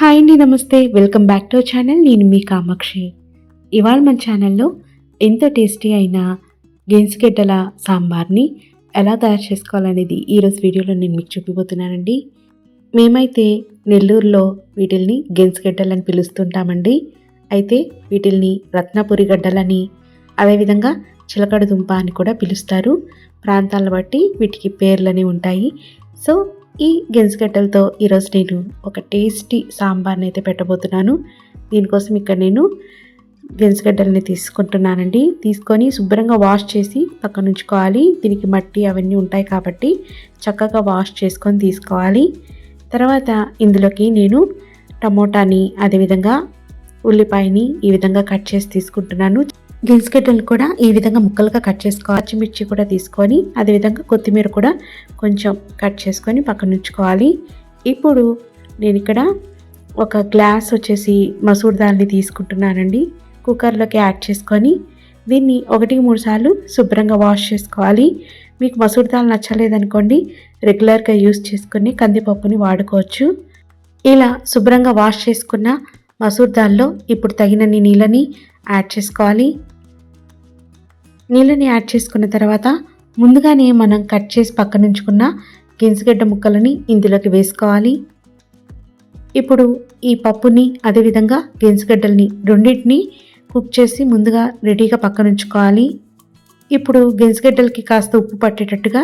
Hi అండి నమస్తే. Welcome back to channel. నేను మీ కామాక్షి. ఇవాళ మన ఛానల్లో ఎంతో టేస్టీ అయిన గెన్సిగడ్డల సాంబార్ని ఎలా తయారు చేసుకోవాలనేది ఈరోజు వీడియోలో నేను మీకు చూపిపోతున్నానండి. మేమైతే నెల్లూరులో వీటిల్ని గెన్సిగడ్డలని పిలుస్తుంటామండి. అయితే వీటిల్ని రత్నపురి గడ్డలని అదేవిధంగా చిలకడ దుంప అని కూడా పిలుస్తారు. ప్రాంతాలను బట్టి వీటికి పేర్లని ఉంటాయి. సో ఈ గెంజగడ్డలతో ఈరోజు నేను ఒక టేస్టీ సాంబార్ని అయితే పెట్టబోతున్నాను. దీనికోసం ఇక్కడ నేను గెంజగడ్డల్ని తీసుకుంటున్నానండి. తీసుకొని శుభ్రంగా వాష్ చేసి పక్కన ఉంచుకోవాలి. దీనికి మట్టి అవన్నీ ఉంటాయి కాబట్టి చక్కగా వాష్ చేసుకొని తీసుకోవాలి. తర్వాత ఇందులోకి నేను టమోటాని అదేవిధంగా ఉల్లిపాయని ఈ విధంగా కట్ చేసి తీసుకుంటున్నాను. గిన్స్గడ్డలు కూడా ఈ విధంగా ముక్కలుగా కట్ చేసుకోవాలి పచ్చిమిర్చి కూడా తీసుకొని అదేవిధంగా కొత్తిమీర కూడా కొంచెం కట్ చేసుకొని పక్కన ఉంచుకోవాలి. ఇప్పుడు నేను ఇక్కడ ఒక గ్లాస్ వచ్చేసి మసూర్ దాల్ని తీసుకుంటున్నానండి. కుక్కర్లోకి యాడ్ చేసుకొని దీన్ని ఒకటికి మూడు సార్లు శుభ్రంగా వాష్ చేసుకోవాలి. మీకు మసూర్ దాల్ నచ్చలేదనుకోండి రెగ్యులర్గా యూస్ చేసుకుని కందిపప్పుని వాడుకోవచ్చు. ఇలా శుభ్రంగా వాష్ చేసుకున్న మసూర్ దాల్లో ఇప్పుడు తగినన్ని నీళ్ళని యాడ్ చేసుకోవాలి. నీళ్ళని యాడ్ చేసుకున్న తర్వాత ముందుగానే మనం కట్ చేసి పక్కనుంచుకున్న గింజగడ్డ ముక్కలని ఇందులోకి వేసుకోవాలి. ఇప్పుడు ఈ పప్పుని అదేవిధంగా గింజగడ్డల్ని రెండింటిని కుక్ చేసి ముందుగా రెడీగా పక్కనుంచుకోవాలి. ఇప్పుడు గింజగడ్డలకి కాస్త ఉప్పు పట్టేటట్టుగా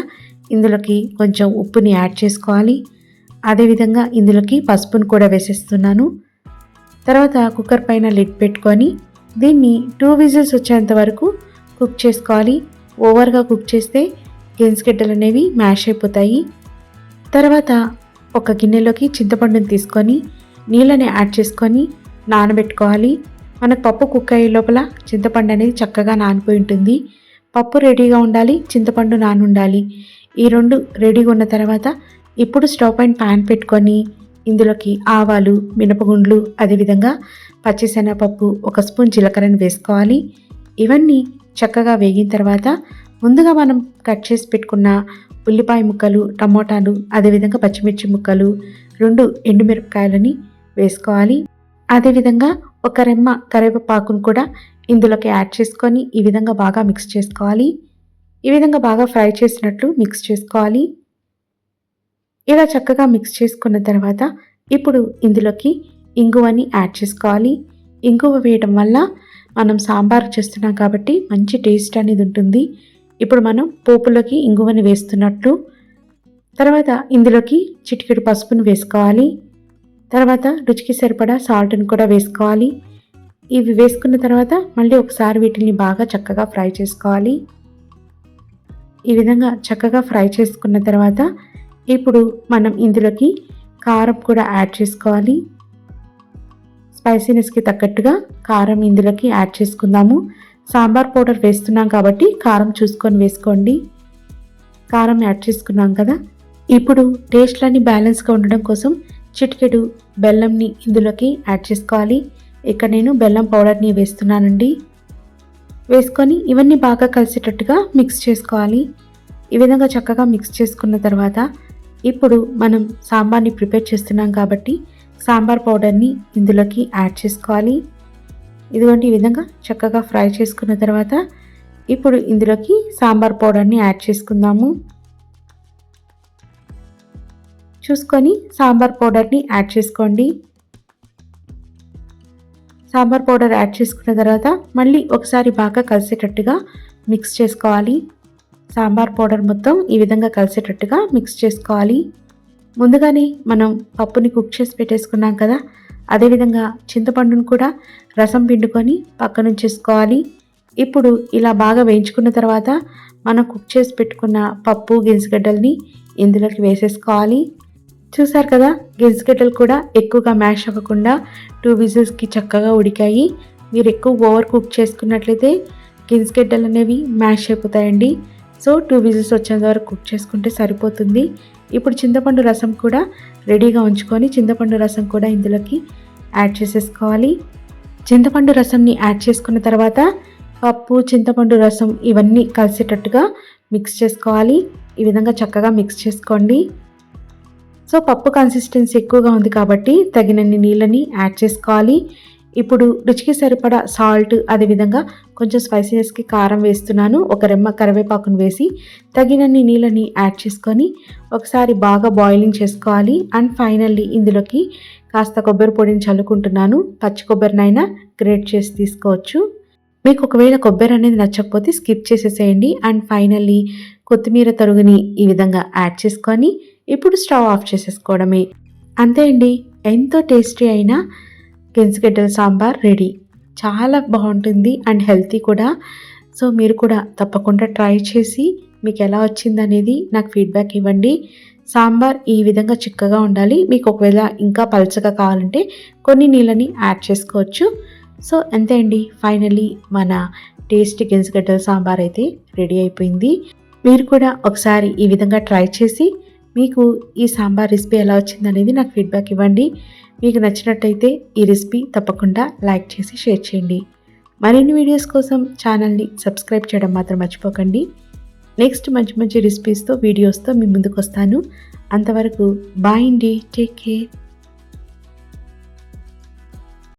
ఇందులోకి కొంచెం ఉప్పుని యాడ్ చేసుకోవాలి. అదేవిధంగా ఇందులోకి పసుపును కూడా వేసేస్తున్నాను. తర్వాత కుక్కర్ పైన లిడ్ పెట్టుకొని దీన్ని టూ విజిల్స్ వచ్చేంత వరకు కుక్ చేసుకోవాలి. ఓవర్గా కుక్ చేస్తే గెన్స్గడ్డలు అనేవి మ్యాష్ అయిపోతాయి. తర్వాత ఒక గిన్నెలోకి చింతపండుని తీసుకొని నీళ్ళని యాడ్ చేసుకొని నానబెట్టుకోవాలి. మనకు పప్పు కుక్ అయ్యే లోపల చింతపండు అనేది చక్కగా నానిపోయి ఉంటుంది. పప్పు రెడీగా ఉండాలి చింతపండు నానుండాలి. ఈ రెండు రెడీగా ఉన్న తర్వాత ఇప్పుడు స్టవ్ పైన ప్యాన్ పెట్టుకొని ఇందులోకి ఆవాలు మినపగుండ్లు అదేవిధంగా పచ్చిశనగపప్పు ఒక స్పూన్ జీలకర్రను వేసుకోవాలి. ఇవన్నీ చక్కగా వేగిన తర్వాత ముందుగా మనం కట్ చేసి పెట్టుకున్న ఉల్లిపాయ ముక్కలు టమోటాలు అదేవిధంగా పచ్చిమిర్చి ముక్కలు రెండు ఎండుమిరపకాయలని వేసుకోవాలి. అదేవిధంగా ఒక రెమ్మ కరివేపాకును కూడా ఇందులోకి యాడ్ చేసుకొని ఈ విధంగా బాగా మిక్స్ చేసుకోవాలి. ఈ విధంగా బాగా ఫ్రై చేసినట్లు మిక్స్ చేసుకోవాలి. ఇలా చక్కగా మిక్స్ చేసుకున్న తర్వాత ఇప్పుడు ఇందులోకి ఇంగువని యాడ్ చేసుకోవాలి. ఇంగువ వేయడం వల్ల మనం సాంబార్ చేస్తున్నాం కాబట్టి మంచి టేస్ట్ అనేది ఉంటుంది. ఇప్పుడు మనం పోపులోకి ఇంగువని వేస్తున్నట్లు తర్వాత ఇందులోకి చిటికెడు పసుపును వేసుకోవాలి. తర్వాత రుచికి సరిపడా సాల్ట్ని కూడా వేసుకోవాలి. ఇవి వేసుకున్న తర్వాత మళ్ళీ ఒకసారి వీటిని బాగా చక్కగా ఫ్రై చేసుకోవాలి. ఈ విధంగా చక్కగా ఫ్రై చేసుకున్న తర్వాత ఇప్పుడు మనం ఇందులోకి కారం కూడా యాడ్ చేసుకోవాలి. స్పైసీనెస్కి తగ్గట్టుగా కారం ఇందులోకి యాడ్ చేసుకుందాము. సాంబార్ పౌడర్ వేస్తున్నాం కాబట్టి కారం చూసుకొని వేసుకోండి. కారం యాడ్ చేసుకున్నాం కదా. ఇప్పుడు టేస్ట్లన్నీ బ్యాలెన్స్గా ఉండడం కోసం చిటికెడు బెల్లంని ఇందులోకి యాడ్ చేసుకోవాలి. ఇక్కడ నేను బెల్లం పౌడర్ని వేస్తున్నానండి. వేసుకొని ఇవన్నీ బాగా కలిసేటట్టుగా మిక్స్ చేసుకోవాలి. ఈ విధంగా చక్కగా మిక్స్ చేసుకున్న తర్వాత ఇప్పుడు మనం సాంబార్ని ప్రిపేర్ చేస్తున్నాం కాబట్టి సాంబార్ పౌడర్ని ఇందులోకి యాడ్ చేసుకోవాలి. ఇదిగోండి ఈ విధంగా చక్కగా ఫ్రై చేసుకున్న తర్వాత ఇప్పుడు ఇందులోకి సాంబార్ పౌడర్ని యాడ్ చేసుకుందాము. చూసుకొని సాంబార్ పౌడర్ని యాడ్ చేసుకోండి. సాంబార్ పౌడర్ యాడ్ చేసుకున్న తర్వాత మళ్ళీ ఒకసారి బాగా కలిసేటట్టుగా మిక్స్ చేసుకోవాలి. సాంబార్ పౌడర్ మొత్తం ఈ విధంగా కలిసేటట్టుగా మిక్స్ చేసుకోవాలి. ముందుగానే మనం పప్పుని కుక్ చేసి పెట్టేసుకున్నాం కదా? అదేవిధంగా చింతపండును కూడా రసం పిండుకొని పక్కన ఉంచేసుకోవాలి. ఇప్పుడు ఇలా బాగా వేయించుకున్న తర్వాత మనం కుక్ చేసి పెట్టుకున్న పప్పు గింజగడ్డల్ని ఇందులోకి వేసేసుకోవాలి. చూసారు కదా? గింజగడ్డలు కూడా ఎక్కువగా మ్యాష్ అవ్వకుండా టూ విజిల్స్కి చక్కగా ఉడికాయి. మీరు ఎక్కువ ఓవర్ కుక్ చేసుకున్నట్లయితే గింజగడ్డలు అనేవి మ్యాష్ అయిపోతాయండి. సో టూ విజిల్స్ వచ్చేంత వరకు కుక్ చేసుకుంటే సరిపోతుంది. ఇప్పుడు చింతపండు రసం కూడా రెడీగా ఉంచుకొని చింతపండు రసం కూడా ఇందులోకి యాడ్ చేసేసుకోవాలి. చింతపండు రసంని యాడ్ చేసుకున్న తర్వాత పప్పు చింతపండు రసం ఇవన్నీ కలిసేటట్టుగా మిక్స్ చేసుకోవాలి. ఈ విధంగా చక్కగా మిక్స్ చేసుకోండి. సో పప్పు కన్సిస్టెన్సీ ఎక్కువగా ఉంది కాబట్టి తగినన్ని నీళ్ళని యాడ్ చేసుకోవాలి. ఇప్పుడు రుచికి సరిపడా సాల్ట్ అదేవిధంగా కొంచెం స్పైసీనెస్కి కారం వేస్తున్నాను. ఒక రెమ్మ కరివేపాకును వేసి తగినన్ని నీళ్ళని యాడ్ చేసుకొని ఒకసారి బాగా బాయిలింగ్ చేసుకోవాలి. అండ్ ఫైనల్లీ ఇందులోకి కాస్త కొబ్బరి పొడిని చల్లుకుంటున్నాను. పచ్చి కొబ్బరినైనా గ్రేట్ చేసి తీసుకోవచ్చు. మీకు ఒకవేళ కొబ్బరి అనేది నచ్చకపోతే స్కిప్ చేసేసేయండి. అండ్ ఫైనల్లీ కొత్తిమీర తరుగుని ఈ విధంగా యాడ్ చేసుకొని ఇప్పుడు స్టవ్ ఆఫ్ చేసేసుకోవడమే. అంతే అండి. ఎంతో టేస్టీ అయినా గెంజిగడ్డల సాంబార్ రెడీ. చాలా బాగుంటుంది అండ్ హెల్తీ కూడా. సో మీరు కూడా తప్పకుండా ట్రై చేసి మీకు ఎలా వచ్చిందనేది నాకు ఫీడ్బ్యాక్ ఇవ్వండి. సాంబార్ ఈ విధంగా చిక్కగా ఉండాలి. మీకు ఒకవేళ ఇంకా పల్చగా కావాలంటే కొన్ని నీళ్ళని యాడ్ చేసుకోవచ్చు. సో అంతే అండి. ఫైనలీ మన టేస్ట్ గెంజిగడ్డల సాంబార్ అయితే రెడీ అయిపోయింది. మీరు కూడా ఒకసారి ఈ విధంగా ట్రై చేసి మీకు ఈ సాంబార్ రెసిపీ ఎలా వచ్చిందనేది నాకు ఫీడ్బ్యాక్ ఇవ్వండి. మీకు నచ్చినట్టయితే ఈ రెసిపీ తప్పకుండా లైక్ చేసి షేర్ చేయండి. మరిన్ని వీడియోస్ కోసం ఛానల్ని సబ్స్క్రైబ్ చేయడం మాత్రం మర్చిపోకండి. నెక్స్ట్ మంచి మంచి రెసిపీస్తో వీడియోస్తో మీ ముందుకు వస్తాను అంతవరకు బాయ్ అండి. Take care.